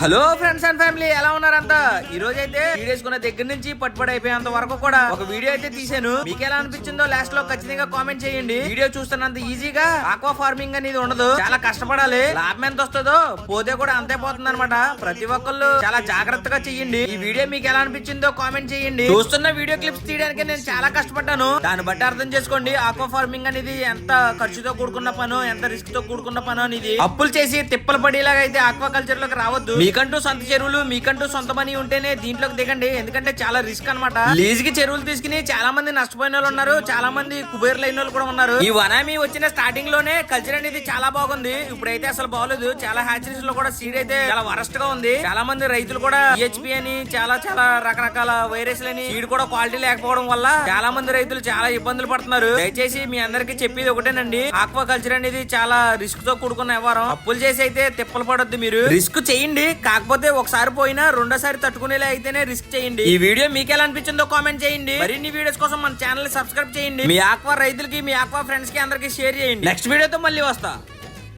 Hello friends and family ఎలా ఉన్నారంతా? ఈ రోజు అయితే వీడియోస్కున్న దగ్గర నుంచి పట్టుబడి అయిపోయేంత వరకు కూడా ఒక వీడియో అయితే తీసాను మీకు ఎలా అనిపించిందో లాస్ట్లో ఖచ్చితంగా కామెంట్ చేయండి. వీడియో చూస్తున్నంత ఈజీగా ఆక్వా ఫార్మింగ్ అనేది ఉండదు. చాలా కష్టపడాలి. లాభం ఎంత వస్తుందో పోతే కూడా అంతే పోతుంది అనమాట ప్రతి ఒక్కళ్ళు చాలా జాగ్రత్తగా చెయ్యండి ఈ వీడియో మీకు ఎలా అనిపించిందో కామెంట్ చేయండి. చూస్తున్న వీడియో క్లిప్స్ తీయడానికి నేను చాలా కష్టపడ్డాను. దాన్ని బట్టి అర్థం చేసుకోండి. ఆక్వా ఫార్మింగ్ అనేది ఎంత ఖర్చుతో కూడుకున్న పను ఎంత రిస్క్తో కూడుకున్న పను అనేది అప్పులు చేసి తిప్పలు పడేలాగా అయితే ఆక్వా కల్చర్లోకి రావద్దు. మీకంటూ సొంత చెరువులు మీకంటూ సొంత మనీ ఉంటేనే దీంట్లోకి దిగండి. ఎందుకంటే చాలా రిస్క్ అనమాట లీజ్కి చెరువులు తీసుకుని చాలా మంది నష్టపోయిన వాళ్ళు ఉన్నారు. చాలా మంది కుబేర్లు అయిన వాళ్ళు కూడా ఉన్నారు. ఈ వనామి వచ్చిన స్టార్టింగ్లోనే కల్చర్ అనేది చాలా బాగుంది. ఇప్పుడైతే అసలు బాగలేదు. చాలా హ్యాచరీస్లో కూడా సీడ్ అయితే చాలా వరస్ట్గా ఉంది. చాలా మంది రైతులు కూడా హెచ్పి అని చాలా చాలా రకరకాల వైరస్ అని సీడ్ కూడా క్వాలిటీ లేకపోవడం వల్ల చాలా మంది రైతులు చాలా ఇబ్బందులు పడుతున్నారు. దయచేసి మీ అందరికి చెప్పేది ఒకటేనండి. ఆక్వా కల్చర్ అనేది చాలా రిస్క్తో కూడుకున్న వ్యవహారం. అప్పులు చేసి అయితే తిప్పలు పడొద్దు మీరు. రిస్క్ చేయండి. కాకపోతే ఒకసారి పోయినా రెండోసారి తట్టుకునేలా అయితేనే రిస్క్ చేయండి. ఈ వీడియో మీకు ఎలా అనిపించిందో కామెంట్ చేయండి. మరిన్ని వీడియోస్ కోసం మన ఛానల్ సబ్స్క్రైబ్ చేయండి. మీ ఆక్వా రైతులకి మీ ఆక్వా ఫ్రెండ్స్కి అందరికి షేర్ చేయండి. నెక్స్ట్ వీడియోతో మళ్ళీ వస్తా.